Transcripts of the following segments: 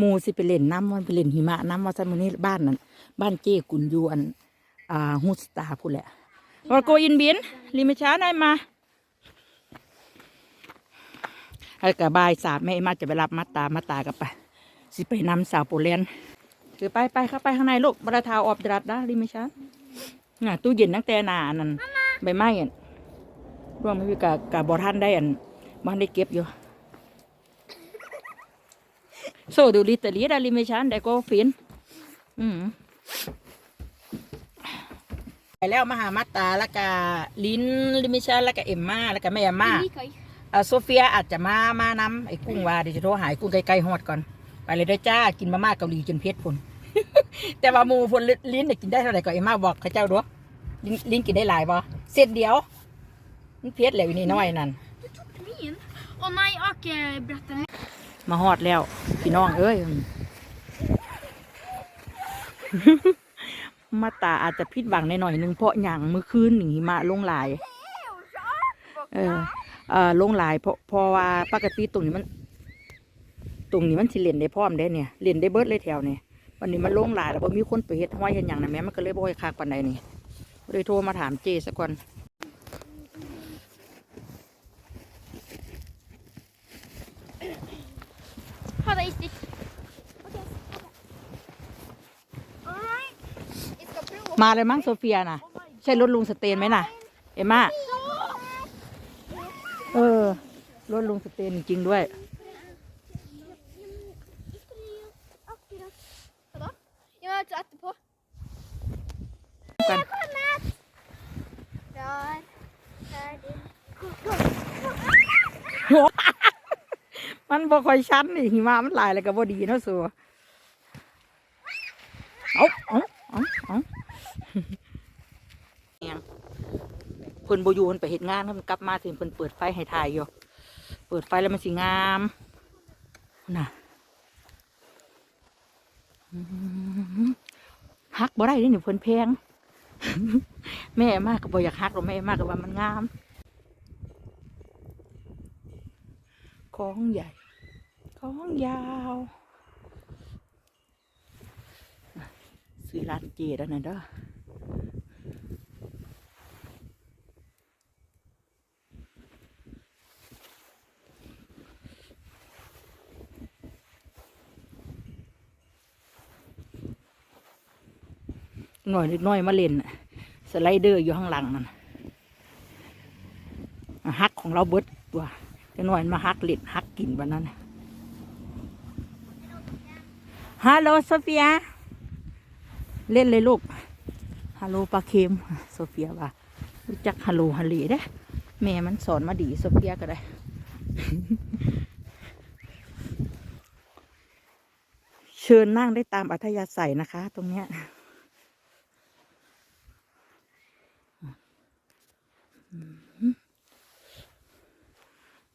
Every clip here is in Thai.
มูสิไปเล่นน้ำวันไปเล่นหิมะน้ำว่าซันมื้อนี้บ้านนั่นบ้านเจ้กุนยูอันอ่าฮูสตาพูดแหละว่าโกอินบินลิมิช้าได้มาไอ้กะบายสามแม่มาจะไปรับมาตามาตากับไปสิไปนำสาวโปแลนด์คือไปไปเข้าไปข้างในลูกบราทาวออบดรัดนะลิมิช้าน่ะตู้เย็นตั้งแต่หนานั่นใบไม้อันร่วงไม่มีกะกะบอท่านได้อันมันได้เก็บอยู่ Så du lite lite lite känn, det går fint. อืมไปแล้วมาหามาตาแล้วก็ลินลิมิชันแล้วก็เอ็มมาแล้วก็แม่เอ็มมา Lika i. อ่าโซเฟียอาจจะมามานำไอ้กุ้งว่าเดี๋ยวจะโทรหายกุ้งไกลๆฮอดก่อนไปเลยเด้อจ้ากินมาม่าเกาหลีจนเผ็ดพุ่น แต่ว่าหมูพุ่นลิ้นเนี่ยกินได้เท่าไหร่ก็เอ็มมาบอกเขาเจ้าดูลิ้นลิ้นกินได้หลายบ่เส้นเดียวมันเผ็ดแล้วอยู่นี่น้อยนั่น Du tok min. Å มาฮอดแล้ว พี่น้องเอ้ย มาตาอาจจะพิดหวังในหน่อยนึงเพราะอย่างเมื่อคืนนี่มาลงหลาย เออเออลงหลายเพราะเพราะว่าปกติตรงนี้มัน ตรงนี้มันสิเล่นได้พร้อมได้เนี่ยเล่นได้เบิร์ดเลยแถวเนี่ยวันนี้มันลงหลายแล้วพอมีคนไปเฮ็ดห้อยเห็นอย่างนั้นแม่มันก็เลยบ่อยคักปานใดนี่เลยโทรมาถามเจสักก่อน Ha det i stikk. Ok, Alright. Jeg skal prøve å มาเลยมั้งโซเฟียน่ะ ใช่รถลุงสเตนไหมน่ะ เอ็มม่าเออ รถลุงสเตนจริงๆด้วย Akkurat. Hva da? Ja, men altså etterpå. กัน Klar, ferdig, gå. มันบ่ค่อยชันนี่หิมะมันหลายแล้วก็บ่ดีเนาะสัวเอาเอาเอาเอาเอียงเพิ่นบ่อยู่เพิ่นไปเฮ็ดงานเพิ่นกลับมาถึงเพิ่นเปิดไฟให้ถ่ายอยู่เปิดไฟแล้วมันสิงามน่ะฮักบ่ได้เด้นี่เพิ่นแพงแม่มากก็บ่อยากฮักหรอกแม่มากก็ว่ามันงามของใหญ่ ของยาวซื้อร้านเจดแล้นเด้อหน่อยนิดหน่อยมาเล่นน่ะสไลเดอร์อยู่ข้างหลังนั่นฮักของเราเบิดตัวจะหน่อยมาฮักเล่นฮักกินวันนั้น ฮัลโหลโซเฟีย เล่นเลยลูก ฮัลโหลปลาเค็มโซเฟียว่ารู้จักฮัลโหลฮัลลีเด้แม่มันสอนมาดีโซเฟียก็ได้ เชิญนั่งได้ตามอัธยาศัยนะคะ ตรงเนี้ย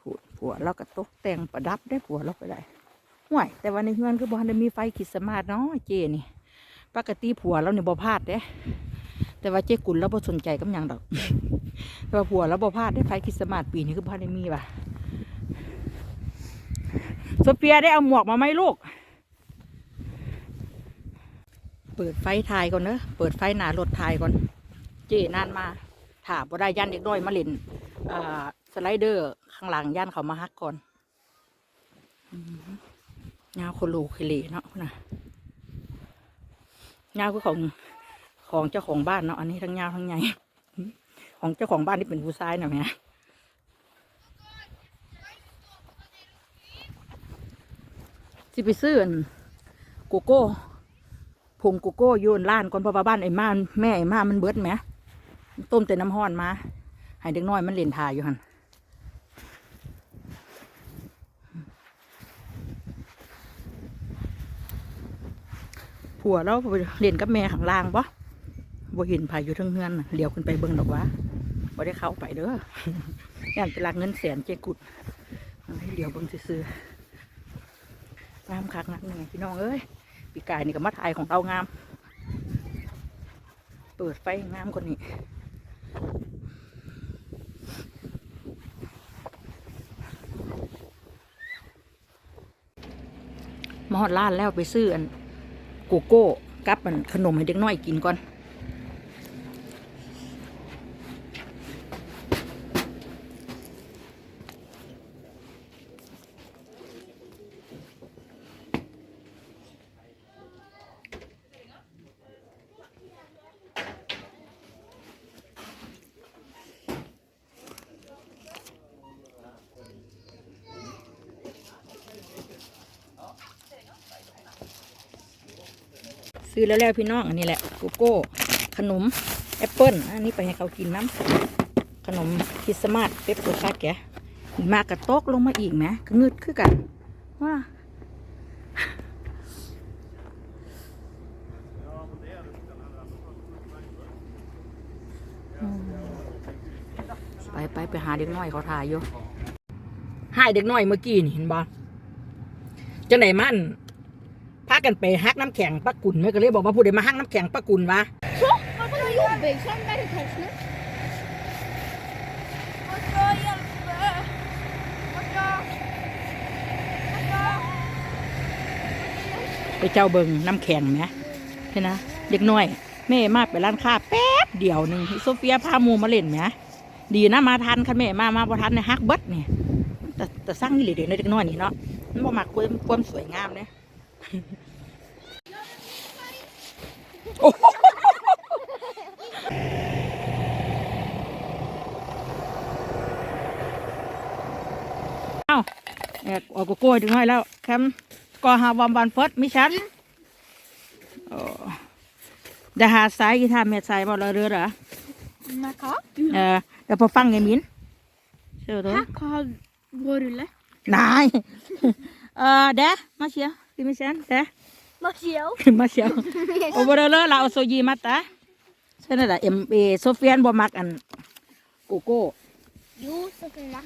ผัวผัวเราก็ตกแต่งประดับได้ผัวเราก็ได้ ห่วย แต่วันในเฮือนคือบ่ทันได้มีไฟคริดสต์มาสเนาะเจนี่ ปกติผัวเราเนี่ยบ่พลาดเด้ แต่ว่าเจ๊กุลเราบ่สนใจกับหยังดอก แต่ว่าผัวเราบ่พลาดได้ไฟคริดสต์มาสปีนี้คือบ่ทันได้มีว่ะโซเฟียได้เอาหมวกมาไหมลูก เปิดไฟถ่ายก่อนเนอะเปิดไฟหน้ารถถ่ายก่อน เจนานมาถามบ่ได้ย่านเด็กน้อยมาเล่นสไลเดอร์ข้างหลังย่านเขามาฮักก่อน เงาคโลเคเลเนาะนะเงาคือของของเจ้าของบ้านเนาะอันนี้ทั้งเงาทั้งใหญ่ของเจ้าของบ้านที่เป็นผู้ชายนะแม่สิไปซื้อนโกโก้ผงโกโก้โยนล้านก่อนเพราะว่าบ้านไอ้ม่านแม่ไอ้ม่ามันเบิดไหมต้มแต่น้ำห้อนมาให้เด็กน้อยมันเล่นทายอยู่หัน ผัวเราเรียนกับแม่ข้างล่างปะบ่เห็นภายอยู่ทั้งเฮือนเลี้ยวขึ้นไปเบิ่งดอกวะบ่ได้เข้าไปเด้อย่านไปลักเงินแสนเจกุดให้เลี้ยวเบิ่งซื่องามคักนักหนี่งพี่น้องเอ้ยปีกายนี่ก็มาถ่ายของเรางาม เปิดไฟงามกว่านี้มอดร้านแล้วไปซื้ออัน โกโก้กับมันขนมให้เด็กน้อยกินก่อน ซื้อแล้วแล้วพี่น้องอันนี้แหละโกโก้ ขนมแอปเปิ้ลอันนี้ไปให้เขากินน้ำขนมคริสต์มาสเปปโปชาแกะอีกมากระตกลงมาอีกไหมก็งึดคือกันว่าไปไปไปหาเด็กน้อยเขาถ่ายอยู่หายเด็กน้อยเมื่อกี้นี่เห็นบ่จังไหนมันากันไปฮักน้ำแข็งปะกุนแม่ก็เลยบอกว่าผู้ใดมาฮักน้ำแข็งปะกุนวะ ไปเจ้าเบิงน้ำแข็งไหมเห็นนะเด็กน้อยแม่มาไปร้านค้าแป๊บเดียวหนึ่งโซเฟียพาหมูมาเล่นไหมดีนะมาทันคันแม่มามาพอทันในฮักเบิดเนี่ยแต่แต่สร้างนี่เลยเด็กน้อยเด็กน้อยนี่เนาะมันบ่มักความความสวยงามเนี่ย เอ้าแอกออกโกโก้เด็กน้อยแล้วแคมก็หาวอมบันเฟิร์สมิชันโอ้เดี๋ยวหาสายกีตาร์เม็ดสายบอลเรือเหรอ Maka? เออเดี๋ยวพอฟังไงมินเชื่อตัว Kan ha brødrulle. นายเออเด้มาเชียวพี่มิชันเด้ Martial. มาเชียวโอเวอร์ เลอร์เราเอาโซยีมาตาใช่นั่นแหละเอ็มเอโซเฟียนบ่มักอันโกโก้ Jo, så kan jeg.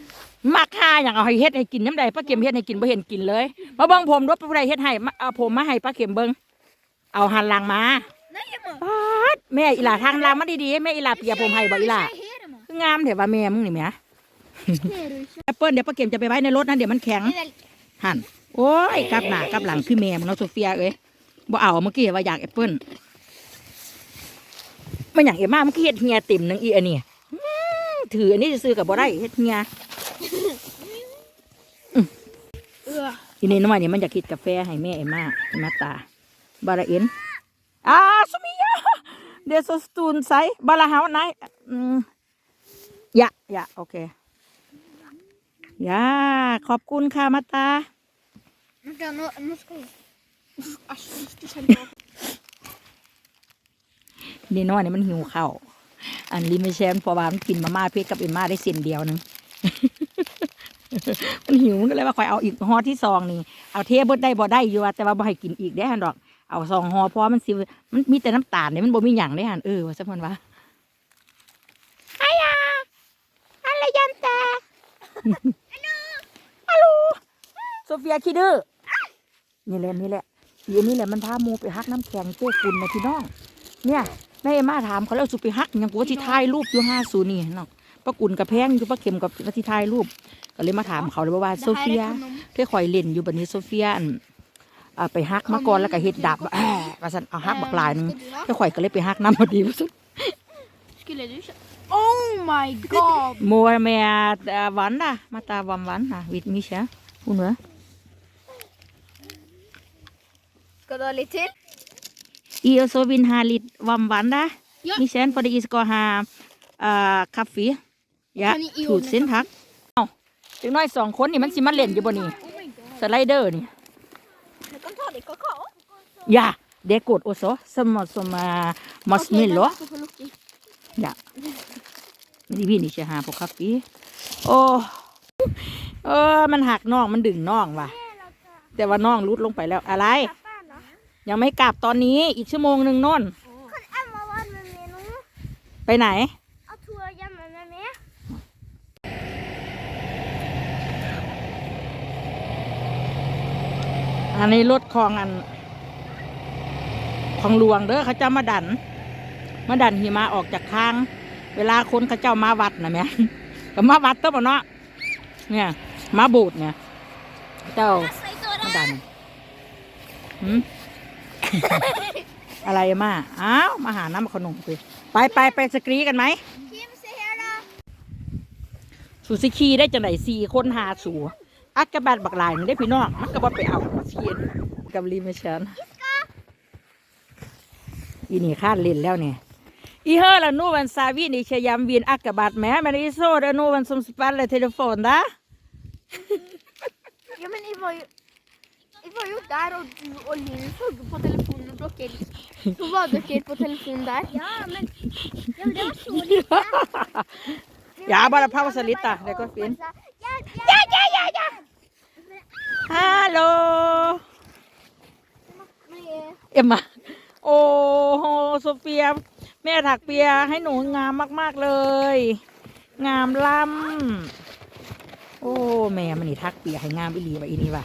มักค่าอย่างเอาให้เฮ็ดให้กินน้ำใดป้าเข็มเฮ็ดให้กินบ่เห็นกินเลยมาเบิ่งผมรถผู้ใดเฮ็ดให้มาเอาผมมาให้ป้าเข็มเบิ่งเอาหันหลังมา Nej, man. ป๊าดแม่อีหลาทางหลังมาดีๆแม่อีหลาเปียผมให้บ่อีหลา Her, man. คืองามเถอะว่าแม่มึงนี่แหม Her, du. แอปเปิ้ลเดี๋ยวป้าเข็มจะไปไว้ในรถนะเดี๋ยวมันแข็ง Vel, หัน โอ้ยกลับหน้ากลับหลังคือแม่มึงเนาะโซเฟียเอ้ยบ่เอาเมื่อกี้ว่าอยากแอปเปิ้ลมันอย่างเอ็มมาเมื่อกี้เฮ็ดเฮียเต็มหนึงอีอันนี้ถืออันนี้จะซื้อกับบ่ได้เฮ็ดเฮีย Øh. อีนี่น้อยนี่มันอยากกินกาแฟให้แม่เอ็มมาเอ็มมาตาบาราเอ็นอ่าสุมิยาเดซสตูนไซบาลาเฮาไนอืมยะยะโอเคยาขอบคุณค่ะมาตา Vänta, nu, nu ska vi... Asch, måste känna av. นี่น้อยนี่มันหิวข้าวอันลิมิเชนพอวามันกินมาม่าเพชรกับเอ็มมาได้เส้นเดียวหนึง มันหิวมันก็เลยว่าคอยเอาอีกห่อที่ซองนี่เอาเทเบิดได้บ่ได้อยู่ว่าแต่ว่าบ่ให้กินอีกได้หันดอก เอาซองห่อเพราะว่ามันสิมันมีแต่น้ำตาลเนี่ยมันบ่มีหยังได้หันเออว่าซะเพิ่นว่าอายาอะไรยันแต่ฮัลโหลโซเฟียคิดดื้อ นี่แหละนี่แหละอีอันนี้แหละมันพาหมูไปฮักน้ำแข็งเจ้คุณนะพี่น้อง เนี่ยแม่เอ็มมาถามเขาแล้วสุไปฮักหยังกูว่าที่ถ่ายรูปอยู่ห้าศูนย์นี่เนาะป้ากุนกับแพงอยู่ป้าเข็มกับว่าที่ถ่ายรูปก็เลยมาถามเขาเลยว่าโซ Det เฟี här ย är kanon. ที่คอยเล่นอยู่บัดนี้โซเฟียอันอ่าไปฮักมาก่อนแล้วก็เฮ็ดดับแอะว่าซั่นเอาฮักบักหลายหนึง Ska du då? ที่ข่อยก็เลยไปฮักน้ำพอดีว่าซั่น Skulle du köpa? Oh my god! มัวแม่อ่าหวานน่ะมา ตาหวานหวานน่ะวิดมิชะคุณเหรอ Ska du ha lite till? อีโอโซวินฮาลิดหวานหวานน่ะ Ja. มิเชนพอดีอีสก็หาอ่าคาเฟ่ยะอันนี้อีโอถูดเส้นทักเอ้าจังน้อยสองคนนี่มันสิมาเล่นอยู่บ่นี่ Oh my god. สไลเดอร์นี่ Jag kan ta lite kakao. ยาเดกดโอโซสมอสมามัสมิลโล Okej, den här får lukta. อยากนี่พี่นี่จะหาพวกคาเฟ่โอ้เออมันหักน่องมันดึงน่องว่ะ แต่ว่าน่องรุดลงไปแล้วอะไร ยังไม่กลับตอนนี้อีกชั่วโมงหนึ่งโน่น Kan Emma vara med mig nu? ไปไหน Jag tror jag gömmer mig med. อันนี้รถของอัน ของหลวงเด้อเขาเจ้ามาดัน มาดันหิมะออกจากทาง เวลาคนเขาเจ้ามาวัดนะแม่ก็มาวัดตัวบ่เนาะเนี่ยมาโบูดเนี่ย เจ้า Nästa i มาดันหืม อะไรมาอ้าวมาหาน้ำขนมไปไปไปไปสกรีกันไหม Kim, se her da. สูสิคีได้จังไหนสี่คนหาสูอักกะบาดบักลายมันได้พี่น้องมันก็บ่ไปเอาเชียนกับลีเมชันอีนี่คาดเล่นแล้วเนี่ยอีเฮอละนูวันซาวินี่ชยามวินอักกะบาดแม่มันอีโซเดนูวันสมสปันเลยเทเลโฟนดะ Ja, men vi var ju... Vi var ju där och du och Linn såg på telefonen och plockade. Så var dere på telefonen där. Ja, men... Ja, men det var så lite. Ja, bara pausa lite. Det går fint. Ja, ja, ja, ja, ja! ฮัลโหล Men, เอ็มมาโอ้โหโซเฟีย แม่ถักเปียให้หนูงามมาก ๆ เลย งามล้ำโอ้ แม่มันนี่ทักเปียให้งามอีหลีว่ะอีนี่ว่ะ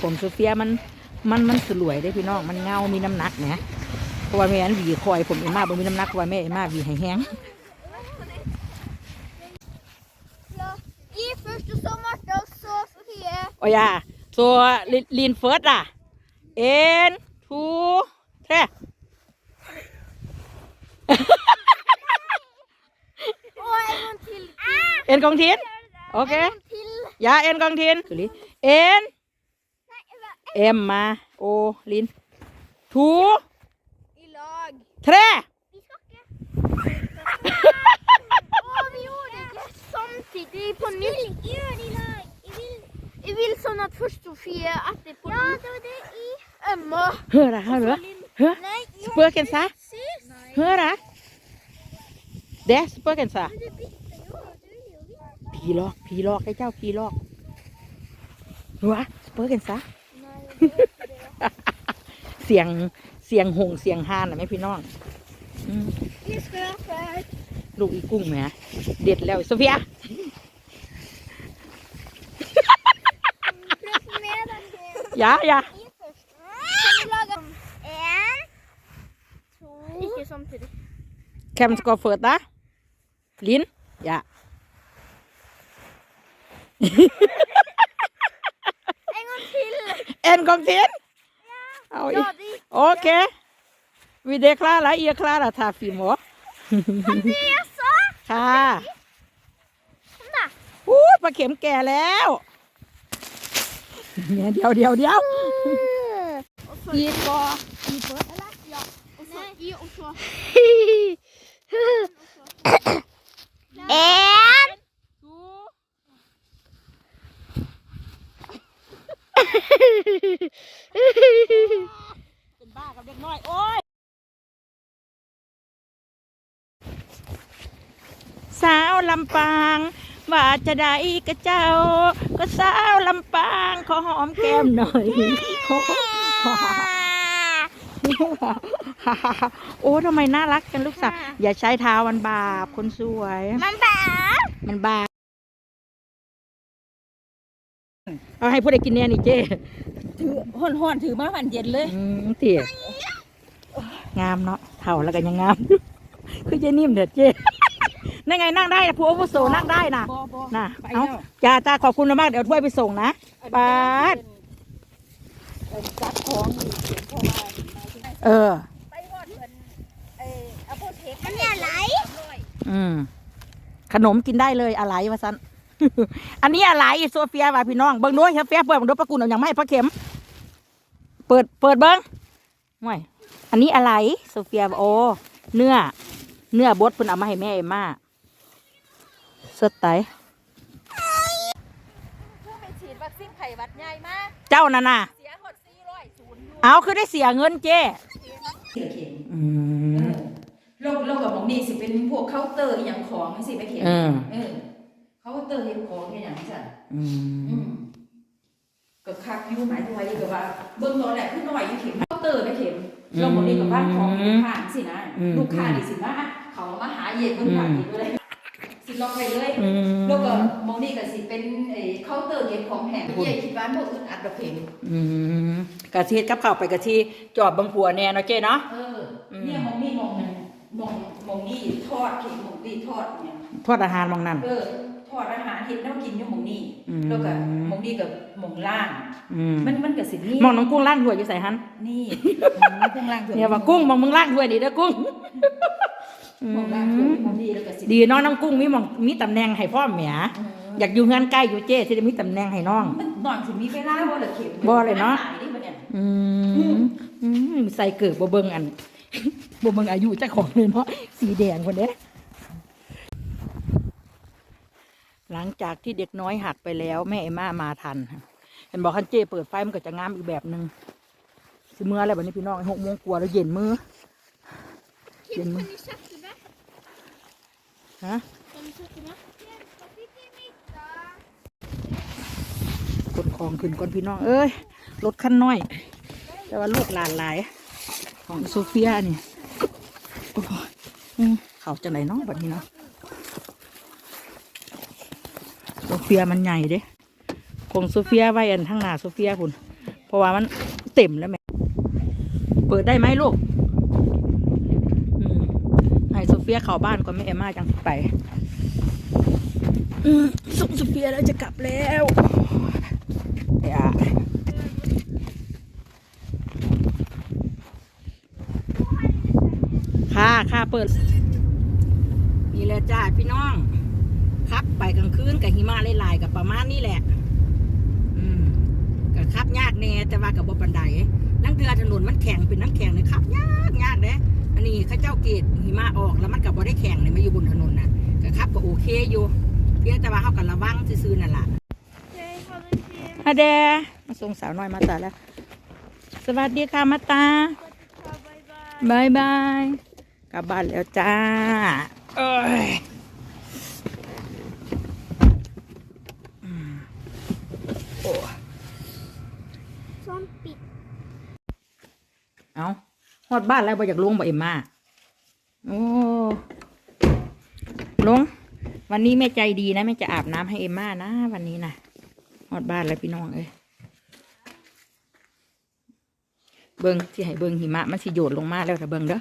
ผมโซเฟียมันมันมันสลวยได้พี่น้องมันเงา มีน้ำหนักนะเพราะว่าแม่อันหวีคอยผมเอ็มมาบ่มีน้ำหนักเพราะว่าแม่เอ็มมาหวีให้แห้ง ja. I först och så Marta och så Sofie. โอ้ยาตัวลีนเฟิร์สอะเอ็นทูแท้ Och en gång till. เอ็นกองทินโอเค En till. ยา Emma og Linn. To I lag. Tre! Vi skal ikke. og vi gjorde det ikke samtidig på nytt. Vi gjøre, det i lag. Jeg vil, jeg vil sånn at først Sofie, etterpå Ja, det var det i Emma. Hør jeg, hører du? Hør. Spøken Hør Hører Det er spøken sa. Piler, piler. Ikke piler. Hør, spøken sa. เสียงเสียงหงเสียงฮานนะแม่พี่น้องอืมลูกอีกุ้งแหมเด็ดแล้วโซเฟีย reformera det. ยาอยา I först. Kan vi laga en, två. Inte samtidigt. แคมสกอร์เฟิร์ตนะลินอย่าอีก Ja, det โอเควิเดคลาละเอียคลาละทาฟิโม är det jag sa. ค่ะ Kom då. อู้ปลาเข็มแก่แล้วเนี่ยเดียวเดียวเดียว Och så อีกบอ i på. Eller? Ja. Och så i och så. En. เป็นบ้ากับเด็กน้อย โอ้ยสาวลำปาง ว่าจะได้กระเจ้า ก็สาวลำปาง ขอหอมแก้มหน่อย โอ้ทำไมน่ารักกันลูกสาวอย่าใช้เท้ามันบาปคนสวย Man bara. มันบาปเอาให้ผู้ใดกินแน่นี่เจ้ ถือห่อนห่อนๆถือมาผ่านเย็นเลยอืมเตี๋ยงามเนาะเท่าแล้วกันยังงาม คือเจนิ่มเด็ดเจ้นั่นไงนั่งได้นะผู้อาวุโสนั่งได้นะบอบอน่ะไปเอาแล้วจ้าจ้าขอบคุณมากเดี๋ยวถ้วยไปส่งนะปาด เป็นจัดของนี่เขียนเข้ามาเออ ไปหอดเหมือนเอออาโพเทคอันนี้อะไร อืม ขนมกินได้เลยอะไรวะซัน อันนี้อะไรโซเฟียว่ะพี่น้องเบิ้งด้วยครับเฟียเปิดเบิ้งด้วยประกุนเอาอย่างไม่ให้พระเข็ม เปิดเปิดเบิ้งห่วยอันนี้อะไรโซเฟียบอกโอ้เนื้อ เนื้อบดเพิ่นเอามาให้แม่เอ็มมาสดไตเพื่อไปฉีดวัคซีนไข้หวัดใหญ่มาเจ้านั่นน่ะเสียหดสี่ร้อยศูนย์อยู่เอาคือได้เสียเงินเจ้อืมโลกโลกกับหมองนี่สิเป็นพวกเคาน์เตอร์อหย่างของสิไปเขียนเออเออเคาน์เตอร์เห็นของอหย่างนี้จ้ะอือืมม ก็คักอยู่หมายถึงว่าอยู่กับว่าเบิ่งตอนแรกคือน้อยอยู่เข็มเคาน์เตอร์ไปเข็มโลกหมองนี่กับบ้านของลูกค้าสินะลูกค้านี่สิมาเขามาหาเย็นเบิ่งผ่านนี่เลยสิล็อกไปเลยอืมแล้วก็หมองนี่ก็สิเป็นไอ้เคาน์เตอร์เก็บของแห้งเย่คิดว่าบ่อึดอัดดอกเข็มอืมกะทิกับข้าวไปกะทิจอบบังผัวแน่เนาะเจ้เนาะเออเนี่ยหมองนี่หมองมันหมองหมองนี่ทอดเข็มหมองนี่ทอดเนี่ยทอดอาหารมองนั่นเออ ทอดอาหารเฮ็ดแนวกินอยู่หม่องนี้อืม แล้วก็หม่องนี้กับหม่องล่าง อืมมันมันก็สิมีมองน้องกุ้งล่างถ้วยอยู่ใส่หันนี่หม่องนี้ข้างล่างถวเนี่ยว่ากุ้งมองมึงล่างถ้วยดีเด้อกุ้งหม่องล่างถวยหม่องนี้แล้วก็สิดีเน้องน้องกุ้งมีหมองมีตำแหน่งให้พ่อแหมอืมอยากอยู่เฮือนใกล้อยู่เจ้ที่ได้มีตำแหน่งให้น้อง มันนอนสิมีเวลาบ่ล่ะเข็มบ่เลยเนาะหนี่บัดเนี่ย อืมอืมใส่เกิดบ่เบิ่งอัน บ่เบิ่งอายุเจ้าของเลยเนาะสีแดงคนเนี้ย หลังจากที่เด็กน้อยหักไปแล้วแม่เอมม่ามาทันค่ะเห็นบอกคันเจเปิดไฟมันก็จะงามอีกแบบหนึ่งสิเมื่ออะไรแบบนี้พี่น้องหกโมงกว่าแล้วเย็นมือ Kim, Din mo. kan ni köpa det? ฮะ Kan ni köpa det? Jag fick i middag. ขนของขึ้นก่อนพี่น้อง เอ้ยรถคันน้อย แต่ว่าลูกหลานหลายของโซเฟียนี่โอ้โหอืมเขาจะไหนเนาะแบบนี้เนาะโซ เฟียมันใหญ่เด้ของโซเฟียไว้อันข้างหน้าโซเฟียคุณเพราะว่ามันเต็มแล้วแม่เปิดได้ไหมลูกให้โซเฟียเข้าบ้านก่อนแม่เอมมาจังไปอืมส่งโซเฟียแล้วจะกลับแล้วอย่าค่ะค่ะเปิด นี่แหละจ้าพี่น้อง ครับไปกลางคืนกับหิมะลายๆกับประมาณนี้แหละ อืมกับขับยากแน่แต่ว่ากับบ่ปันไดนั่งเรือถนนมันแข็งเป็นน้ำแข็งเลยขับยากยากเด้อันนี้เข้าเจ้าเกตหิมะออกแล้วมันกับบ่ได้แข็งเลยมาอยู่บนถนนนะกับขับก็โอเคอยู่เพียงแต่ว่าเขากันระวังซื่อๆนั่นแหละ Okej, ha det fint. ฮะเดมาส่งสาวน้อยมาตาแล้ว สวัสดีค่ะมาตา Bye bye. บายบายกลับบ้านแล้วจ้าเอ้ยอืมโอ้ Sån bit. เอาฮ อดบ้านแล้วบ่อยากลงบ่เอ็มมาโอ้ลง วันนี้แม่ใจดีนะแม่จะอาบน้ำให้เอ็มมานะวันนี้นะฮอดบ้านแล้วพี่น้องเอ้ยเบิงที่ให้เบิงหิมะมันสิโยดลงมาแล้วแต่เบิงเด้อ